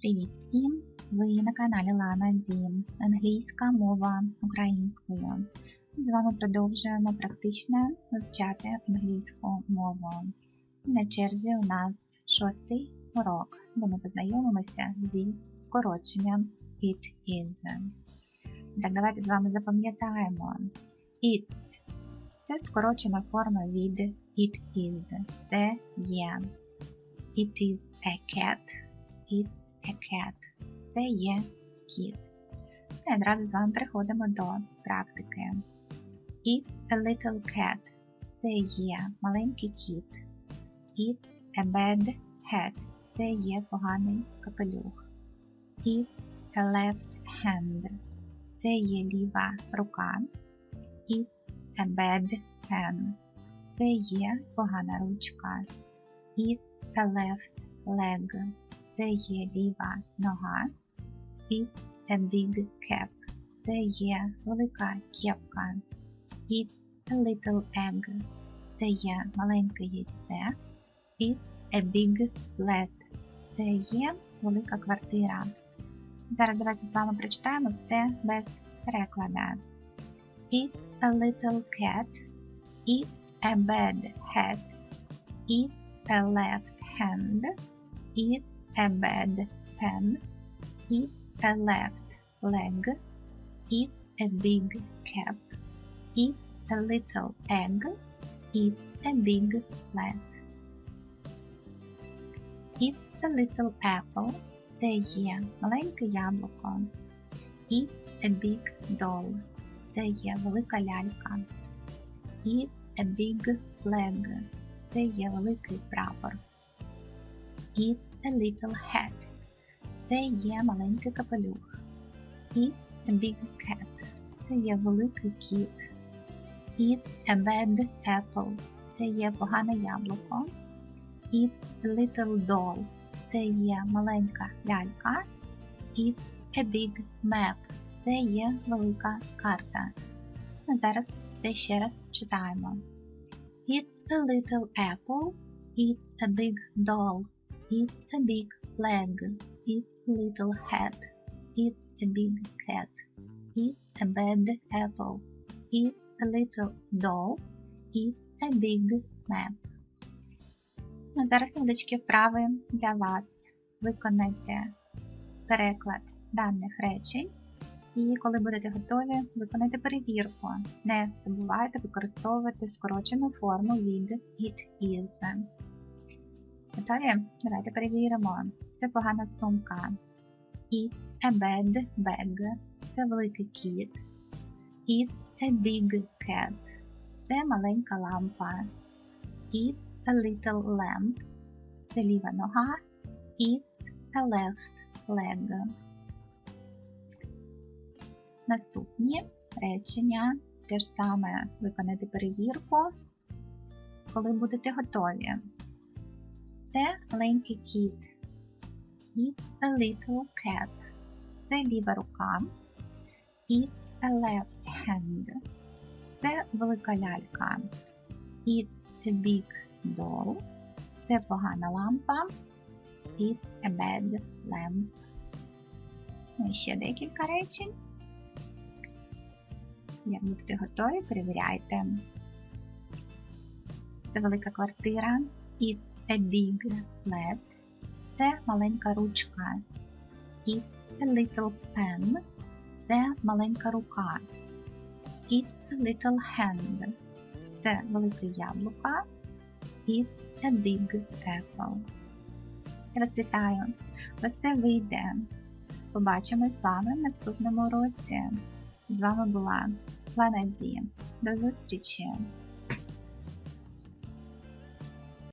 Привіт всім! Ви на каналі Лана Дім. Англійська мова українською. З вами продовжуємо практично вивчати англійську мову. На черзі у нас шостий урок, де ми познайомимося зі скороченням it is. Так, давайте з вами запам'ятаємо. It's це скорочена форма від it is. Це є. It is a cat. It's a cat. Це є кіт. І одразу з вами переходимо до практики. It's a little cat. Це є маленький кіт. It's a bad hat. Це є поганий капелюх. It's a left hand. Це є ліва рука. It's a bad pen. Це є погана ручка. It's a left leg. Це є ліва нога. It's a big cap. Це є велика кепка. It's a little egg. Це є маленьке яйце. It's a big flat. Це є велика квартира. Зараз давайте з вами прочитаємо все без переклада. It's a little cat. It's a bad hat. It's a left hand. It's a bad pen. It's a left leg. It's a big cap. It's a little egg. It's a big flat. It's a little apple. Це є маленьке яблуко. It's a big doll. Це є велика лялька. It's a big flag. Це є великий прапор. It's a little hat. Це є маленький капелюх. It's a big cat. Це є великий кіт. It's a bad apple. Це є погане яблуко. It's a little doll. Це є маленька лялька. It's a big map. Це є велика карта. А зараз все ще раз читаємо. It's a little apple. It's a big doll. It's a big flag. It's a little hat. It's a big cat. It's a bad apple. It's a little doll. It's a big map. А зараз невеличкі вправи для вас. Виконайте переклад даних речень. І коли будете готові, виконайте перевірку. Не забувайте використовувати скорочену форму від it is. Готові? Давайте перевіримо. Це погана сумка. It's a bad bag. Це великий кіт. It's a big cat. Це маленька лампа. It's a little lamp. Це ліва нога. It's a left leg. Наступні речення. Те ж саме виконати перевірку, коли будете готові. Це маленький кіт. It's a little cat. Це ліва рука. It's a left hand. Це велика лялька. It's a big doll. Це погана лампа. It's a bad lamp. Ну, і ще декілька речень. Як будете готові, перевіряйте. Це велика квартира. It's a big flat. Це маленька ручка. It's a little pen. Це маленька рука. It's a little hand. Це велике яблуко. It's a big apple. Розцвітаю. Ось це вийде. Побачимось з вами в наступному уроці. З вами була Лана Ді. До зустрічі!